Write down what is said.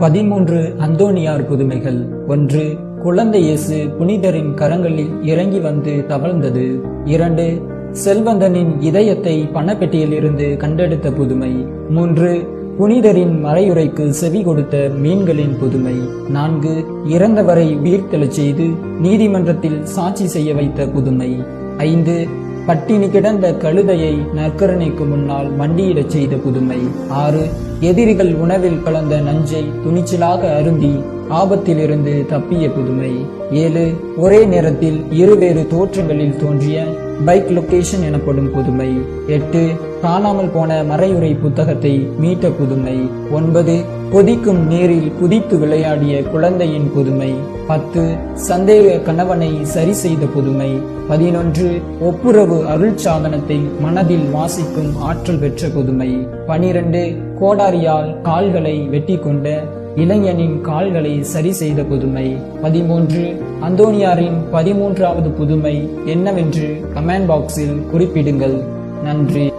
பதிமூன்று அந்தோனியார் புதுமைகள். ஒன்று குழந்தை இயேசு புனிதரின் கரங்களில் இறங்கி வந்து தவழ்ந்தது. இரண்டு செல்வந்தனின் இதயத்தை பணப்பெட்டியிலிருந்து கண்டெடுத்த புதுமை. மூன்று புனிதரின் மறையுரைக்கு செவி கொடுத்த மீன்களின் புதுமை. நான்கு இறந்தவரை உயிர்த்தெழச் செய்து நீதிமன்றத்தில் சாட்சி செய்ய வைத்த புதுமை. ஐந்து பட்டினி கிடந்த கழுதையை நற்கரணைக்கு முன்னால் மண்டியிடச் செய்த புதுமை. ஆறு எதிரிகள் உணவில் கலந்த நஞ்சை துணிச்சலாக அருந்தி ஆபத்திலிருந்து தப்பிய புதுமை. ஏழு ஒரே நேரத்தில் இருவேறு தோற்றங்களில் தோன்றிய பைக் லொகேஷன் எனப்படும் புதுமை. எட்டு காணாமல் போன மறையுறை புத்தகத்தை மீட்ட புதுமை. ஒன்பது கொதிக்கும் நீரில் குதித்து விளையாடிய குழந்தையின் புதுமை. பத்து சந்தேக கணவனை சரி செய்த புதுமை. பதினொன்று ஒப்புரவு அருள் சாதனத்தை மனதில் வாசிக்கும் ஆற்றல் பெற்ற புதுமை. பனிரெண்டு கோடாரியால் கால்களை வெட்டி கொண்ட இளைஞனின் கால்களை சரி செய்த புதுமை. பதிமூன்று அந்தோனியாரின் பதிமூன்றாவது புதுமை என்னவென்று கமெண்ட் பாக்ஸில் குறிப்பிடுங்கள். நன்றி.